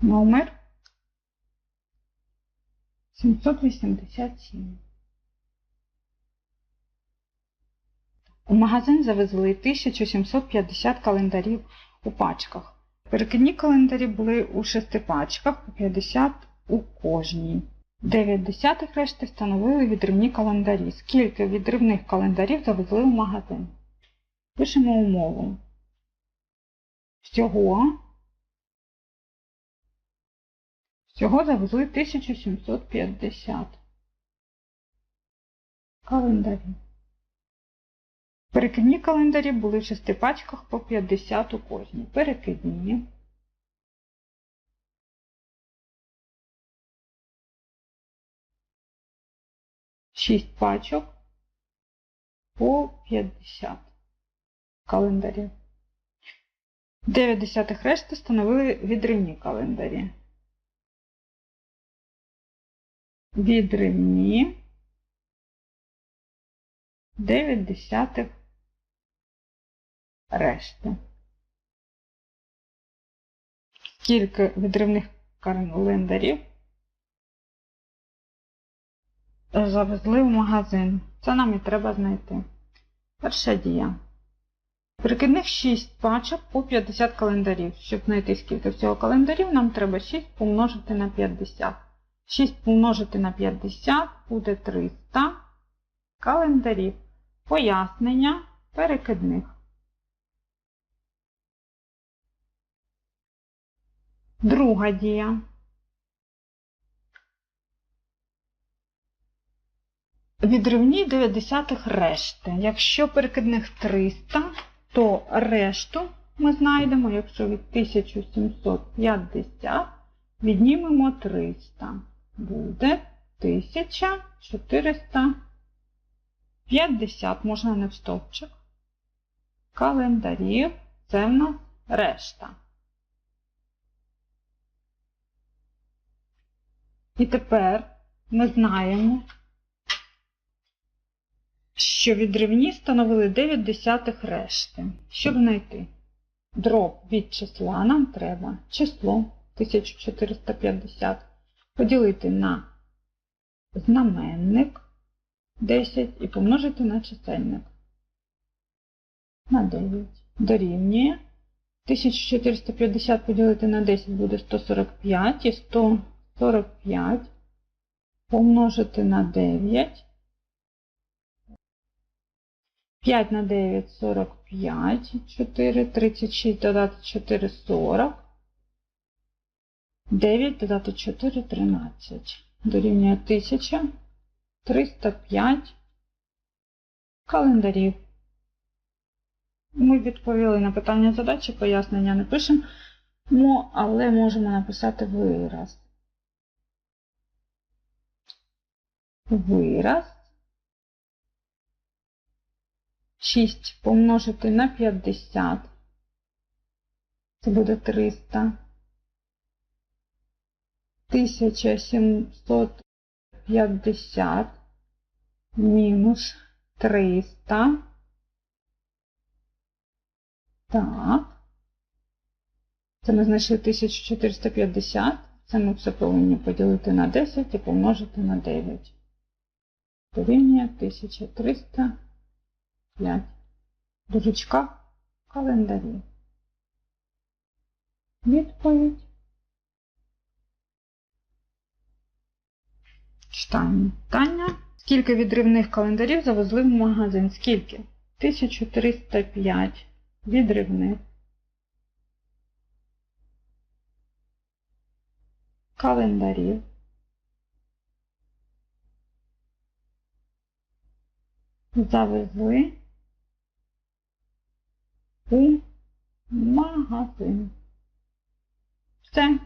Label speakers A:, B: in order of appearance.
A: Номер 787. У магазин завезли 1750 календарів у пачках. Перекидні календарі були у шести пачках по 50 у кожній. 9 десятих решти встановили відривні календарі. Скільки відривних календарів завезли у магазин? Пишемо умову. Всього Всього завезли 1750 календарів. Перекидні календарі були в шести пачках по 50 у кожній. Перекидні. Шість пачок по 50 календарів. 9 десятих решти становили відривні календарі. Відривні 9 десятих решти. Скільки відривних календарів завезли в магазин? Це нам і треба знайти. Перша дія. Перекидних 6 пачок по 50 календарів. Щоб знайти скільки всього календарів, нам треба 6 помножити на 50. 6 помножити на 50 буде 300 календарів. Пояснення перекидних. Друга дія. Відривні 90 решти. Якщо перекидних 300, то решту ми знайдемо, якщо від 1750 віднімемо 300. Буде 1450, можна не в стовпчик. Календарів. Це в нас решта. І тепер ми знаємо, що відривні становили 9 десятих решти. Щоб знайти дроб від числа, нам треба число 1450 поділити на знаменник 10 і помножити на чисельник на 9. Дорівнює 1450 поділити на 10 буде 145 і 145 помножити на 9. 5 на 9 45, 4, 36 додати 4 40. 9 додати 4 13. Дорівнює 1305 календарів. Ми відповіли на питання задачі, пояснення не пишемо, але можемо написати вираз. Вираз. 6 помножити на 50. Це буде 300. 1750 мінус 300. Так. Це ми знайшли 1450. Це ми все повинні поділити на 10 і помножити на 9. Дорівнює 1305. Дужечка календарі. Відповідь. Читаємо. Скільки відривних календарів завезли в магазин? Скільки? 1305 відривних. Календарів. Завезли у магазин. Все.